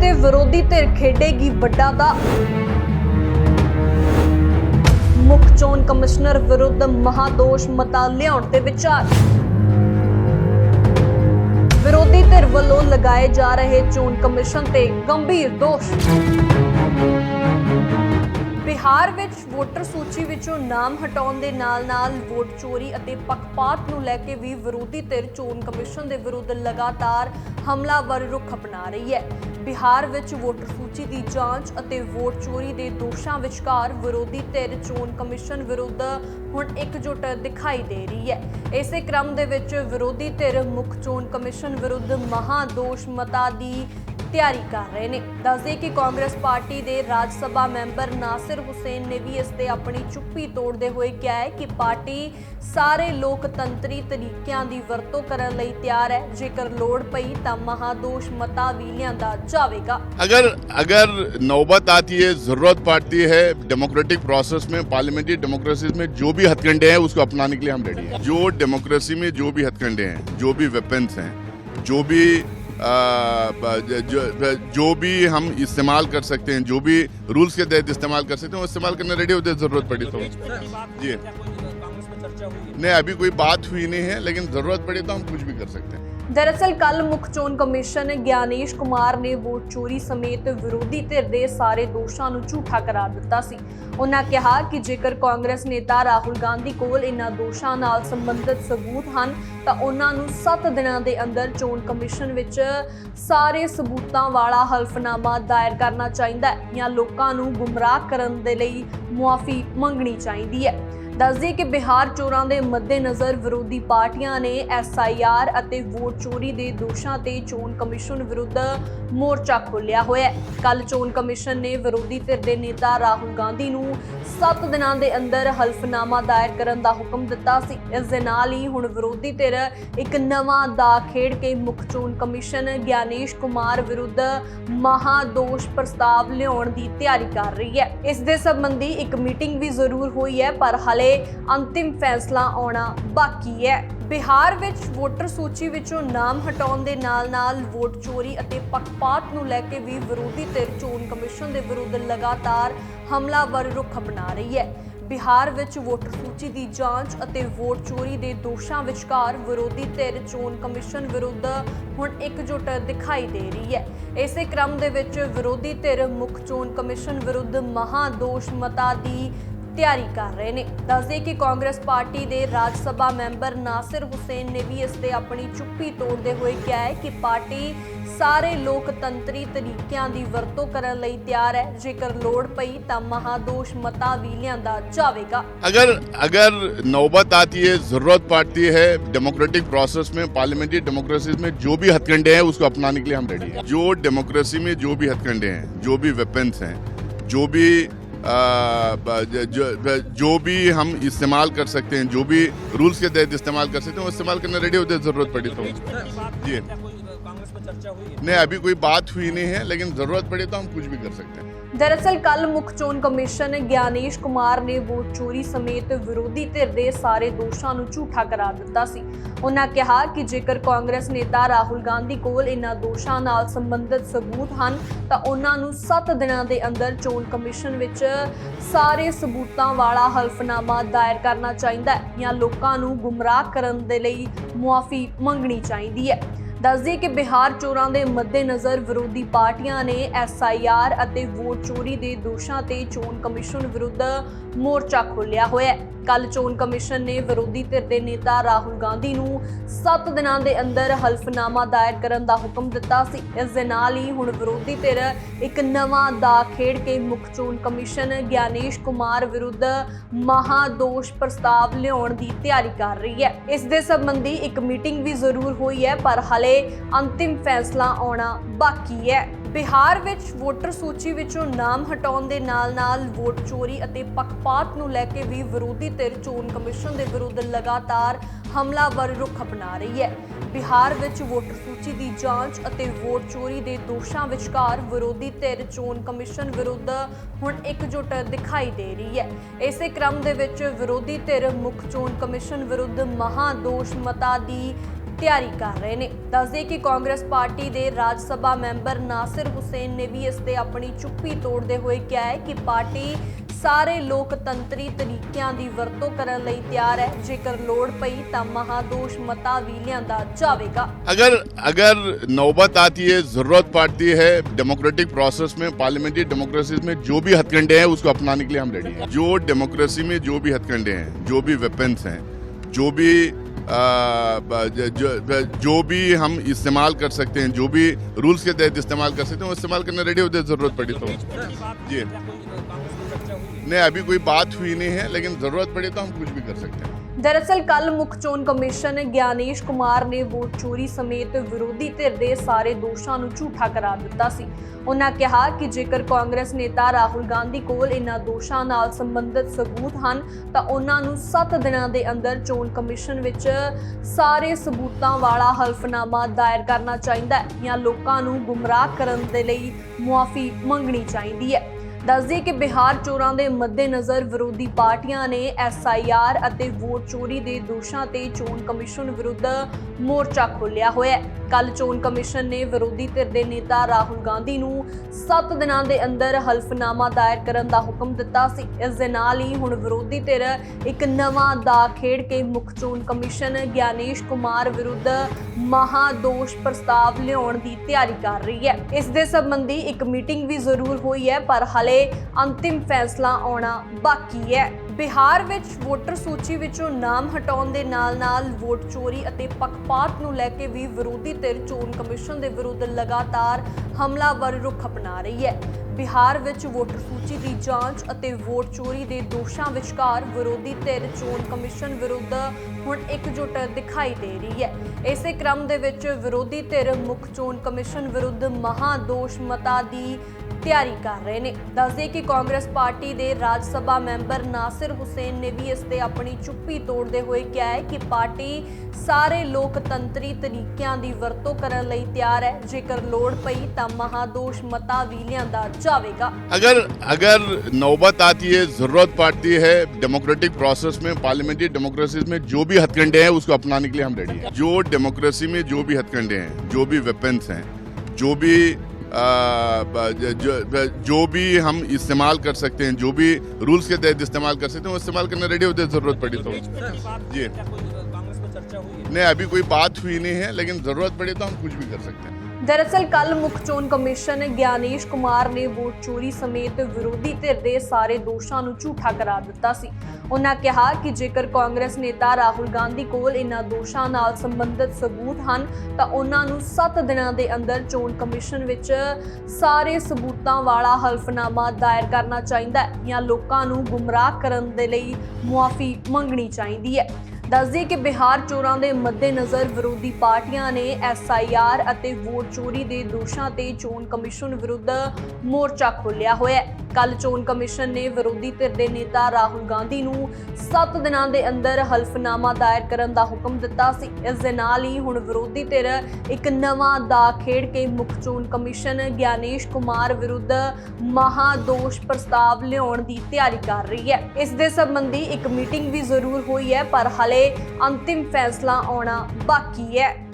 ਤੇ ਵਿਰੋਧੀ ਧਿਰ ਖੇਡੇਗੀ ਵੱਡਾ ਦਾ। ਮੁੱਖ ਚੋਣ ਕਮਿਸ਼ਨਰ ਵਿਰੁੱਧ ਮਹਾਦੋਸ਼ ਮਤਾ ਲਿਆਉਣ ਤੇ ਵਿਚਾਰ। ਵਿਰੋਧੀ ਧਿਰ ਵੱਲੋਂ ਲਗਾਏ ਜਾ ਰਹੇ ਚੋਣ ਕਮਿਸ਼ਨ ਤੇ ਗੰਭੀਰ ਦੋਸ਼। ਬਿਹਾਰ ਵਿੱਚ ਵੋਟਰ ਸੂਚੀ ਵਿੱਚੋਂ ਨਾਮ ਹਟਾਉਣ ਦੇ ਨਾਲ-ਨਾਲ ਵੋਟ ਚੋਰੀ ਅਤੇ ਪੱਖਪਾਤ ਨੂੰ ਲੈ ਕੇ ਵੀ ਵਿਰੋਧੀ ਧਿਰ ਚੋਣ ਕਮਿਸ਼ਨ ਦੇ ਵਿਰੁੱਧ ਲਗਾਤਾਰ ਹਮਲਾਵਰ ਰੁਖ ਅਪਣਾ ਰਹੀ ਹੈ। ਬਿਹਾਰ ਵਿੱਚ ਵੋਟਰ ਸੂਚੀ ਦੀ ਜਾਂਚ ਅਤੇ ਵੋਟ ਚੋਰੀ ਦੇ ਦੋਸ਼ਾਂ ਵਿਚਕਾਰ ਵਿਰੋਧੀ ਧਿਰ ਚੋਣ ਕਮਿਸ਼ਨ ਵਿਰੁੱਧ ਹੁਣ ਇਕਜੁੱਟ ਦਿਖਾਈ ਦੇ ਰਹੀ ਹੈ। ਇਸੇ ਕ੍ਰਮ ਦੇ ਵਿੱਚ ਵਿਰੋਧੀ ਧਿਰ ਮੁੱਖ ਚੋਣ ਕਮਿਸ਼ਨ ਵਿਰੁੱਧ ਮਹਾਦੋਸ਼ ਮਤਾ ਦੀ ਤਿਆਰੀ ਕਰ ਰਹੇ ਨੇ ਦੱਸਦੇ ਕਿ ਕਾਂਗਰਸ ਪਾਰਟੀ ਦੇ ਰਾਜ ਸਭਾ ਮੈਂਬਰ ਨਾਸਿਰ ਹੁਸੈਨ ਨੇ ਵੀ ਇਸ ਤੇ ਆਪਣੀ ਚੁੱਪੀ ਤੋੜਦੇ ਹੋਏ ਕਿਹਾ ਹੈ ਕਿ ਪਾਰਟੀ ਸਾਰੇ ਲੋਕਤੰਤਰੀ ਤਰੀਕਿਆਂ ਦੀ ਵਰਤੋਂ ਕਰਨ ਲਈ ਤਿਆਰ ਹੈ ਜੇਕਰ ਲੋੜ ਪਈ ਤਾਂ ਮਹਾਦੋਸ਼ ਮਤਾ ਵੀ ਲਿਆਂਦਾ ਜਾਵੇਗਾ अगर अगर नौबत आती है जरूरत पड़ती है डेमोक्रेटिक प्रोसेस में पार्लियामेंट्री डेमोक्रेसी में जो भी हथकंडे हैं उसको अपनाने के लिए हम रेडी हैं जो डेमोक्रेसी में जो भी हथकंडे हैं जो भी वेपन्स हैं जो भी आ, ब- जो, जो भी हम इस्तेमाल कर सकते हैं जो भी रूल्स के तहत इस्तेमाल कर सकते हैं वो इस्तेमाल करने रेडी होते हैं जरूरत पड़ी तो जी नहीं अभी कोई बात हुई नहीं है लेकिन जरूरत पड़ी तो हम कुछ भी कर सकते हैं ਦਰਅਸਲ ਕੱਲ ਮੁੱਖ ਚੋਣ ਕਮਿਸ਼ਨ ਗਿਆਨੇਸ਼ ਕੁਮਾਰ ਨੇ ਵੋਟ ਚੋਰੀ ਸਮੇਤ ਵਿਰੋਧੀ ਧਿਰ ਦੇ ਸਾਰੇ ਦੋਸ਼ਾਂ ਨੂੰ ਝੂਠਾ ਕਰਾਰ ਦਿੱਤਾ ਸੀ ਉਨ੍ਹਾਂ ਕਿਹਾ ਕਿ ਜੇਕਰ ਕਾਂਗਰਸ ਨੇਤਾ ਰਾਹੁਲ ਗਾਂਧੀ ਕੋਲ ਇਨ੍ਹਾਂ ਦੋਸ਼ਾਂ ਨਾਲ ਸੰਬੰਧਿਤ ਸਬੂਤ ਹਨ, ਤਾਂ ਉਹਨਾਂ ਨੂੰ 7 ਦਿਨਾਂ ਦੇ ਅੰਦਰ ਚੋਣ ਕਮਿਸ਼ਨ ਵਿੱਚ ਸਾਰੇ ਸਬੂਤਾਂ ਵਾਲਾ ਹਲਫਨਾਮਾ ਦਾਇਰ ਕਰਨਾ ਚਾਹੀਦਾ ਹੈ ਜਾਂ ਲੋਕਾਂ ਨੂੰ ਗੁੰਮਰਾਹ ਕਰਨ ਦੇ ਲਈ ਮੁਆਫੀ ਮੰਗਣੀ ਚਾਹੀਦੀ ਹੈ। ਦੱਸਦੀ ਕਿ ਬਿਹਾਰ ਚੋਰਾਂ ਦੇ ਮੱਦੇਨਜ਼ਰ ਵਿਰੋਧੀ ਪਾਰਟੀਆਂ ਨੇ ਐਸਆਈਆਰ ਅਤੇ ਵੋਟ ਚੋਰੀ ਦੇ ਦੋਸ਼ਾਂ ਤੇ ਚੋਣ ਕਮਿਸ਼ਨ ਵਿਰੁੱਧ ਮੋਰਚਾ ਖੋਲ੍ਹਿਆ ਹੋਇਆ ਹੈ। ਕੱਲ ਚੋਣ ਕਮਿਸ਼ਨ ਨੇ ਵਿਰੋਧੀ ਧਿਰ ਦੇ ਨੇਤਾ ਰਾਹੁਲ ਗਾਂਧੀ ਨੂੰ 7 ਦਿਨਾਂ ਦੇ ਅੰਦਰ ਹਲਫਨਾਮਾ ਦਾਇਰ ਕਰਨ ਦਾ ਹੁਕਮ ਦਿੱਤਾ ਸੀ। ਇਸ ਦੇ ਨਾਲ ਹੀ ਹੁਣ ਵਿਰੋਧੀ ਧਿਰ ਇੱਕ ਨਵਾਂ ਦਾ ਖੇਡ ਕੇ ਮੁੱਖ ਚੋਣ ਕਮਿਸ਼ਨ ਗਿਆਨੇਸ਼ ਕੁਮਾਰ ਵਿਰੁੱਧ ਮਹਾਦੋਸ਼ ਪ੍ਰਸਤਾਵ ਲਿਆਉਣ ਦੀ ਤਿਆਰੀ ਕਰ ਰਹੀ ਹੈ। ਇਸ ਦੇ ਸੰਬੰਧੀ ਇੱਕ ਮੀਟਿੰਗ ਵੀ ਜ਼ਰੂਰ ਹੋਈ ਹੈ, ਪਰ ਹਲੇ ਅੰਤਿਮ ਫੈਸਲਾ ਆਉਣਾ ਬਾਕੀ ਹੈ। ਬਿਹਾਰ ਵਿੱਚ ਵੋਟਰ ਸੂਚੀ ਵਿੱਚੋਂ ਨਾਮ ਹਟਾਉਣ ਦੇ ਨਾਲ-ਨਾਲ ਵੋਟ ਚੋਰੀ ਅਤੇ ਪੱਖਪਾਤ ਨੂੰ ਲੈ ਕੇ ਵੀ ਵਿਰੋਧੀ ਧਿਰ ਚੋਣ ਕਮਿਸ਼ਨ ਦੇ ਵਿਰੁੱਧ ਲਗਾਤਾਰ ਹਮਲਾਵਰ ਰੁਖ ਅਪਣਾ ਰਹੀ ਹੈ। ਬਿਹਾਰ ਵਿੱਚ ਵੋਟਰ ਸੂਚੀ ਦੀ ਜਾਂਚ ਅਤੇ ਵੋਟ ਚੋਰੀ ਦੇ ਦੋਸ਼ਾਂ ਵਿਚਕਾਰ ਵਿਰੋਧੀ ਧਿਰ ਚੋਣ ਕਮਿਸ਼ਨ ਵਿਰੁੱਧ ਹੁਣ ਇਕਜੁੱਟ ਦਿਖਾਈ ਦੇ ਰਹੀ ਹੈ। ਇਸੇ ਕ੍ਰਮ ਦੇ ਵਿੱਚ ਵਿਰੋਧੀ ਧਿਰ ਮੁੱਖ ਚੋਣ ਕਮਿਸ਼ਨ ਵਿਰੁੱਧ ਮਹਾਦੋਸ਼ ਮਤਾ ਦੀ ਤਿਆਰੀ ਕਰ ਰਹੇ ਨੇ ਦੱਸਦੇ ਕਿ ਕਾਂਗਰਸ ਪਾਰਟੀ ਦੇ ਰਾਜ ਸਭਾ ਮੈਂਬਰ ਨਾਸਿਰ ਹੁਸੈਨ ਨੇ ਵੀ ਇਸ ਤੇ ਆਪਣੀ ਚੁੱਪੀ ਤੋੜਦੇ ਹੋਏ ਕਿਹਾ ਹੈ ਕਿ ਪਾਰਟੀ ਸਾਰੇ ਲੋਕਤੰਤਰੀ ਤਰੀਕਿਆਂ ਦੀ ਵਰਤੋਂ ਕਰਨ ਲਈ ਤਿਆਰ ਹੈ ਜੇਕਰ ਲੋੜ ਪਈ ਤਾਂ ਮਹਾਦੋਸ਼ ਮਤਾ ਵੀ ਲਿਆਂਦਾ ਜਾਵੇਗਾ अगर अगर नौबत आती है जरूरत पड़ती है डेमोक्रेटिक प्रोसेस में पार्लियामेंट्री डेमोक्रेसी में जो भी हथकंडे हैं उसको अपनाने के लिए हम रेडी हैं जो डेमोक्रेसी में जो भी हथकंडे हैं जो भी वेपन्स हैं जो भी आ, ब- जो, जो भी हम इस्तेमाल कर सकते हैं जो भी रूल्स के तहत इस्तेमाल कर सकते हैं वो इस्तेमाल करने रेडी होते ज़रूरत पड़ी तो। जी। नहीं अभी कोई बात हुई नहीं है लेकिन ज़रूरत पड़ी तो हम कुछ भी कर सकते हैं। ਦਰਅਸਲ ਕੱਲ ਮੁੱਖ ਚੋਣ ਕਮਿਸ਼ਨ ਗਿਆਨੇਸ਼ ਕੁਮਾਰ ਨੇ ਵੋਟ ਚੋਰੀ ਸਮੇਤ ਵਿਰੋਧੀ ਧਿਰ ਦੇ ਸਾਰੇ ਦੋਸ਼ਾਂ ਨੂੰ ਝੂਠਾ ਕਰਾਰ ਦਿੱਤਾ ਸੀ। ਉਹਨਾਂ ਕਿਹਾ ਕਿ ਜੇਕਰ ਕਾਂਗਰਸ ਨੇਤਾ ਰਾਹੁਲ ਗਾਂਧੀ ਕੋਲ ਇਨ੍ਹਾਂ ਦੋਸ਼ਾਂ ਨਾਲ ਸੰਬੰਧਿਤ ਸਬੂਤ ਹਨ, ਤਾਂ ਉਹਨਾਂ ਨੂੰ 7 ਦਿਨਾਂ ਦੇ ਅੰਦਰ ਚੋਣ ਕਮਿਸ਼ਨ ਵਿੱਚ ਸਾਰੇ ਸਬੂਤਾਂ ਵਾਲਾ ਹਲਫਨਾਮਾ ਦਾਇਰ ਕਰਨਾ ਚਾਹੀਦਾ ਹੈ ਜਾਂ ਲੋਕਾਂ ਨੂੰ ਗੁੰਮਰਾਹ ਕਰਨ ਦੇ ਲਈ ਮੁਆਫੀ ਮੰਗਣੀ ਚਾਹੀਦੀ ਹੈ। ਦੱਸਦੀ ਕਿ ਬਿਹਾਰ ਚੋਰਾਂ ਦੇ ਮੱਦੇਨਜ਼ਰ ਵਿਰੋਧੀ ਪਾਰਟੀਆਂ ਨੇ ਐਸਆਈਆਰ ਅਤੇ ਵੋਟ ਚੋਰੀ ਦੇ ਦੋਸ਼ਾਂ ਤੇ ਚੋਣ ਕਮਿਸ਼ਨ ਵਿਰੁੱਧ ਮੋਰਚਾ ਖੋਲ੍ਹਿਆ ਹੋਇਆ ਹੈ। ਕੱਲ ਚੋਣ ਕਮਿਸ਼ਨ ਨੇ ਵਿਰੋਧੀ ਧਿਰ ਦੇ ਨੇਤਾ ਰਾਹੁਲ ਗਾਂਧੀ ਨੂੰ 7 ਦਿਨਾਂ ਦੇ ਅੰਦਰ ਹਲਫਨਾਮਾ ਦਾਇਰ ਕਰਨ ਦਾ ਹੁਕਮ ਦਿੱਤਾ ਸੀ। ਇਸ ਦੇ ਨਾਲ ਹੀ ਹੁਣ ਵਿਰੋਧੀ ਧਿਰ ਇੱਕ ਨਵਾਂ ਦਾ ਖੇਡ ਕੇ ਮੁੱਖ ਚੋਣ ਕਮਿਸ਼ਨ ਗਿਆਨੇਸ਼ ਕੁਮਾਰ ਵਿਰੁੱਧ ਮਹਾਦੋਸ਼ ਪ੍ਰਸਤਾਵ ਲਿਆਉਣ ਦੀ ਤਿਆਰੀ ਕਰ ਰਹੀ ਹੈ। ਇਸ ਦੇ ਸੰਬੰਧੀ ਇੱਕ ਮੀਟਿੰਗ ਵੀ ਜ਼ਰੂਰ ਹੋਈ ਹੈ, ਪਰ ਹਲੇ ਅੰਤਿਮ ਫੈਸਲਾ ਆਉਣਾ ਬਾਕੀ ਹੈ। ਬਿਹਾਰ ਵਿੱਚ ਵੋਟਰ ਸੂਚੀ ਵਿੱਚੋਂ ਨਾਮ ਹਟਾਉਣ ਦੇ ਨਾਲ-ਨਾਲ ਵੋਟ ਚੋਰੀ ਅਤੇ ਪੱਖਪਾਤ ਨੂੰ ਲੈ ਕੇ ਵੀ ਵਿਰੋਧੀ ਧਿਰ ਚੋਣ ਕਮਿਸ਼ਨ ਦੇ ਵਿਰੁੱਧ ਲਗਾਤਾਰ ਹਮਲਾਵਰ ਰੁਖ ਅਪਣਾ ਰਹੀ ਹੈ। ਬਿਹਾਰ ਵਿੱਚ ਵੋਟਰ ਸੂਚੀ ਦੀ ਜਾਂਚ ਅਤੇ ਵੋਟ ਚੋਰੀ ਦੇ ਦੋਸ਼ਾਂ ਵਿਚਕਾਰ ਵਿਰੋਧੀ ਧਿਰ ਚੋਣ ਕਮਿਸ਼ਨ ਵਿਰੁੱਧ ਹੁਣ ਇਕਜੁੱਟ ਦਿਖਾਈ ਦੇ ਰਹੀ ਹੈ। ਇਸੇ ਕ੍ਰਮ ਦੇ ਵਿੱਚ ਵਿਰੋਧੀ ਧਿਰ ਮੁੱਖ ਚੋਣ ਕਮਿਸ਼ਨ ਵਿਰੁੱਧ ਮਹਾਦੋਸ਼ ਮਤਾ ਦੀ ਤਿਆਰੀ ਕਰ ਰਹੇ ਨੇ ਦੱਸਦੇ ਕਿ ਕਾਂਗਰਸ ਪਾਰਟੀ ਦੇ ਰਾਜ ਸਭਾ ਮੈਂਬਰ ਨਾਸਿਰ ਹੁਸੈਨ ਨੇ ਵੀ ਇਸ ਤੇ ਆਪਣੀ ਚੁੱਪੀ ਤੋੜਦੇ ਹੋਏ ਕਿਹਾ ਹੈ ਕਿ ਪਾਰਟੀ ਸਾਰੇ ਲੋਕਤੰਤਰੀ ਤਰੀਕਿਆਂ ਦੀ ਵਰਤੋਂ ਕਰਨ ਲਈ ਤਿਆਰ ਹੈ ਜੇਕਰ ਲੋੜ ਪਈ ਤਾਂ ਮਹਾਦੋਸ਼ ਮਤਾ ਵੀ ਲਿਆਂਦਾ ਜਾਵੇਗਾ अगर अगर नौबत आती है जरूरत पड़ती है डेमोक्रेटिक प्रोसेस में पार्लियामेंट्री डेमोक्रेसी में जो भी हथकंडे हैं उसको अपनाने के लिए हम रेडी हैं जो डेमोक्रेसी में जो भी हथकंडे हैं जो भी वेपन्स हैं जो भी आ, ब- जो, जो भी हम इस्तेमाल कर सकते हैं जो भी रूल्स के तहत इस्तेमाल कर सकते हैं वो इस्तेमाल करना रेडी होते ज़रूरत पड़ी तो। जी। नहीं अभी कोई बात हुई नहीं है लेकिन ज़रूरत पड़ी तो हम कुछ भी कर सकते हैं। ਦਰਅਸਲ ਕੱਲ ਮੁੱਖ ਚੋਣ ਕਮਿਸ਼ਨ ਗਿਆਨੇਸ਼ ਕੁਮਾਰ ਨੇ ਵੋਟ ਚੋਰੀ ਸਮੇਤ ਵਿਰੋਧੀ ਧਿਰ ਦੇ ਸਾਰੇ ਦੋਸ਼ਾਂ ਨੂੰ ਝੂਠਾ ਕਰਾਰ ਦਿੱਤਾ ਸੀ। ਉਹਨਾਂ ਕਿਹਾ ਕਿ ਜੇਕਰ ਕਾਂਗਰਸ ਨੇਤਾ ਰਾਹੁਲ ਗਾਂਧੀ ਕੋਲ ਇਨ੍ਹਾਂ ਦੋਸ਼ਾਂ ਨਾਲ ਸੰਬੰਧਿਤ ਸਬੂਤ ਹਨ, ਤਾਂ ਉਹਨਾਂ ਨੂੰ 7 ਦਿਨਾਂ ਦੇ ਅੰਦਰ ਚੋਣ ਕਮਿਸ਼ਨ ਵਿੱਚ ਸਾਰੇ ਸਬੂਤਾਂ ਵਾਲਾ ਹਲਫਨਾਮਾ ਦਾਇਰ ਕਰਨਾ ਚਾਹੀਦਾ ਹੈ, ਜਾਂ ਲੋਕਾਂ ਨੂੰ ਗੁੰਮਰਾਹ ਕਰਨ ਦੇ ਲਈ ਮੁਆਫੀ ਮੰਗਣੀ ਚਾਹੀਦੀ ਹੈ। ਦੱਸਦੇ ਕਿ ਬਿਹਾਰ ਚੋਰਾਂ ਦੇ ਮੱਦੇਨਜ਼ਰ ਵਿਰੋਧੀ ਪਾਰਟੀਆਂ ਨੇ ਐਸਆਈਆਰ ਅਤੇ ਵੋਟ ਚੋਰੀ ਦੇ ਦੋਸ਼ਾਂ ਤੇ ਚੋਣ ਕਮਿਸ਼ਨ ਵਿਰੁੱਧ ਮੋਰਚਾ ਖੋਲ੍ਹਿਆ ਹੋਇਆ ਹੈ। ਕੱਲ ਚੋਣ ਕਮਿਸ਼ਨ ਨੇ ਵਿਰੋਧੀ ਧਿਰ ਦੇ ਨੇਤਾ ਰਾਹੁਲ ਗਾਂਧੀ ਨੂੰ 7 ਦਿਨਾਂ ਦੇ ਅੰਦਰ ਹਲਫਨਾਮਾ ਦਾਇਰ ਕਰਨ ਦਾ ਹੁਕਮ ਦਿੱਤਾ ਸੀ। ਇਸ ਦੇ ਨਾਲ ਹੀ ਹੁਣ ਵਿਰੋਧੀ ਧਿਰ ਇੱਕ ਨਵਾਂ ਦਾ ਖੇਡ ਕੇ ਮੁੱਖ ਚੋਣ ਕਮਿਸ਼ਨ ਗਿਆਨੇਸ਼ ਕੁਮਾਰ ਵਿਰੁੱਧ ਮਹਾਦੋਸ਼ ਪ੍ਰਸਤਾਵ ਲਿਆਉਣ ਦੀ ਤਿਆਰੀ ਕਰ ਰਹੀ ਹੈ। ਇਸ ਦੇ ਸੰਬੰਧੀ ਇੱਕ ਮੀਟਿੰਗ ਵੀ ਜ਼ਰੂਰ ਹੋਈ ਹੈ, ਪਰ ਹਲੇ ਅੰਤਿਮ ਫੈਸਲਾ ਆਉਣਾ ਬਾਕੀ ਹੈ। ਬਿਹਾਰ ਵਿੱਚ ਵੋਟਰ ਸੂਚੀ ਵਿੱਚੋਂ ਨਾਮ ਹਟਾਉਣ ਦੇ ਨਾਲ-ਨਾਲ ਵੋਟ ਚੋਰੀ ਅਤੇ ਪੱਖਪਾਤ ਨੂੰ ਲੈ ਕੇ ਵੀ ਵਿਰੋਧੀ ਧਿਰ ਚੋਣ ਕਮਿਸ਼ਨ ਦੇ ਵਿਰੁੱਧ ਲਗਾਤਾਰ ਹਮਲਾਵਰ ਰੁਖ ਅਪਣਾ ਰਹੀ ਹੈ। ਬਿਹਾਰ ਵਿੱਚ ਵੋਟਰ ਸੂਚੀ ਦੀ ਜਾਂਚ ਅਤੇ ਵੋਟ ਚੋਰੀ ਦੇ ਦੋਸ਼ਾਂ ਵਿਚਕਾਰ ਵਿਰੋਧੀ ਧਿਰ ਚੋਣ ਕਮਿਸ਼ਨ ਵਿਰੁੱਧ ਹੁਣ ਇਕਜੁੱਟ ਦਿਖਾਈ ਦੇ ਰਹੀ ਹੈ। ਇਸੇ ਕ੍ਰਮ ਦੇ ਵਿੱਚ ਵਿਰੋਧੀ ਧਿਰ ਮੁੱਖ ਚੋਣ ਕਮਿਸ਼ਨ ਵਿਰੁੱਧ ਮਹਾਦੋਸ਼ ਮਤਾ ਦੀ ਤਿਆਰੀ ਕਰ ਰਹੇ ਨੇ। ਦੱਸਦੇ ਕਿ ਕਾਂਗਰਸ ਪਾਰਟੀ ਦੇ ਰਾਜ ਸਭਾ ਮੈਂਬਰ ਨਾਸਿਰ ਹੁਸੈਨ ਨੇ ਵੀ ਇਸ ਤੇ ਆਪਣੀ ਚੁੱਪੀ ਤੋੜਦੇ ਹੋਏ ਕਿਹਾ ਹੈ ਕਿ ਪਾਰਟੀ ਸਾਰੇ ਲੋਕਤੰਤਰੀ ਤਰੀਕਿਆਂ ਦੀ ਵਰਤੋਂ ਕਰਨ ਲਈ ਤਿਆਰ ਹੈ। ਜੇਕਰ ਲੋੜ ਪਈ ਤਾਂ ਮਹਾਦੋਸ਼ ਮਤਾ ਵੀ ਲਿਆਂਦਾ जाएगा अगर अगर नौबत आती है ज़रूरत पड़ती है डेमोक्रेटिक प्रोसेस में पार्लियामेंट्री डेमोक्रेसी में जो भी हथकंडे हैं उसको अपनाने के लिए हम रेडी हैं। जो डेमोक्रेसी में जो भी हथकंडे हैं जो भी वेपन्स हैं जो भी आ, जो, जो भी हम इस्तेमाल कर सकते हैं जो भी रूल्स के तहत इस्तेमाल कर सकते हैं वो इस्तेमाल करने रेडी होते हैं ज़रूरत पड़ी तो। जी। नहीं अभी कोई बात हुई नहीं है लेकिन ज़रूरत पड़ी तो हम कुछ भी कर सकते हैं। ਦਰਅਸਲ ਕੱਲ ਮੁੱਖ ਚੋਣ ਕਮਿਸ਼ਨ ਗਿਆਨੇਸ਼ ਕੁਮਾਰ ਨੇ ਵੋਟ ਚੋਰੀ ਸਮੇਤ ਵਿਰੋਧੀ ਧਿਰ ਦੇ ਸਾਰੇ ਦੋਸ਼ਾਂ ਨੂੰ ਝੂਠਾ ਕਰਾਰ ਦਿੱਤਾ ਸੀ। ਉਹਨਾਂ ਕਿਹਾ ਕਿ ਜੇਕਰ ਕਾਂਗਰਸ ਨੇਤਾ ਰਾਹੁਲ ਗਾਂਧੀ ਕੋਲ ਇਨ੍ਹਾਂ ਦੋਸ਼ਾਂ ਨਾਲ ਸੰਬੰਧਿਤ ਸਬੂਤ ਹਨ, ਤਾਂ ਉਹਨਾਂ ਨੂੰ 7 ਦਿਨਾਂ ਦੇ ਅੰਦਰ ਚੋਣ ਕਮਿਸ਼ਨ ਵਿੱਚ ਸਾਰੇ ਸਬੂਤਾਂ ਵਾਲਾ ਹਲਫਨਾਮਾ ਦਾਇਰ ਕਰਨਾ ਚਾਹੀਦਾ ਹੈ ਜਾਂ ਲੋਕਾਂ ਨੂੰ ਗੁੰਮਰਾਹ ਕਰਨ ਦੇ ਲਈ ਮੁਆਫੀ ਮੰਗਣੀ ਚਾਹੀਦੀ ਹੈ। ਦੱਸਦੀ ਕਿ ਬਿਹਾਰ ਚੋਰਾਂ ਦੇ ਮੱਦੇਨਜ਼ਰ ਵਿਰੋਧੀ ਪਾਰਟੀਆਂ ਨੇ ਐਸਆਈਆਰ ਅਤੇ ਵੋਟ ਚੋਰੀ ਦੇ ਦੋਸ਼ਾਂ ਤੇ ਚੋਣ ਕਮਿਸ਼ਨ ਵਿਰੁੱਧ ਮੋਰਚਾ ਖੋਲ੍ਹਿਆ ਹੋਇਆ ਹੈ। ਕੱਲ ਚੋਣ ਕਮਿਸ਼ਨ ਨੇ ਵਿਰੋਧੀ ਧਿਰ ਦੇ ਨੇਤਾ ਰਾਹੁਲ ਗਾਂਧੀ ਨੂੰ 7 ਦਿਨਾਂ ਦੇ ਅੰਦਰ ਹਲਫਨਾਮਾ ਦਾਇਰ ਕਰਨ ਦਾ ਹੁਕਮ ਦਿੱਤਾ ਸੀ। ਇਸ ਦੇ ਨਾਲ ਹੀ ਹੁਣ ਵਿਰੋਧੀ ਧਿਰ ਇੱਕ ਨਵਾਂ ਦਾ ਖੇਡ ਕੇ ਮੁੱਖ ਚੋਣ ਕਮਿਸ਼ਨ ਗਿਆਨੇਸ਼ ਕੁਮਾਰ ਵਿਰੁੱਧ ਮਹਾਦੋਸ਼ ਪ੍ਰਸਤਾਵ ਲਿਆਉਣ ਦੀ ਤਿਆਰੀ ਕਰ ਰਹੀ ਹੈ। ਇਸ ਦੇ ਸੰਬੰਧੀ ਇੱਕ ਮੀਟਿੰਗ ਵੀ ਜ਼ਰੂਰ ਹੋਈ ਹੈ, ਪਰ ਹਾਲੇ ਅੰਤਿਮ ਫੈਸਲਾ ਆਉਣਾ ਬਾਕੀ ਹੈ।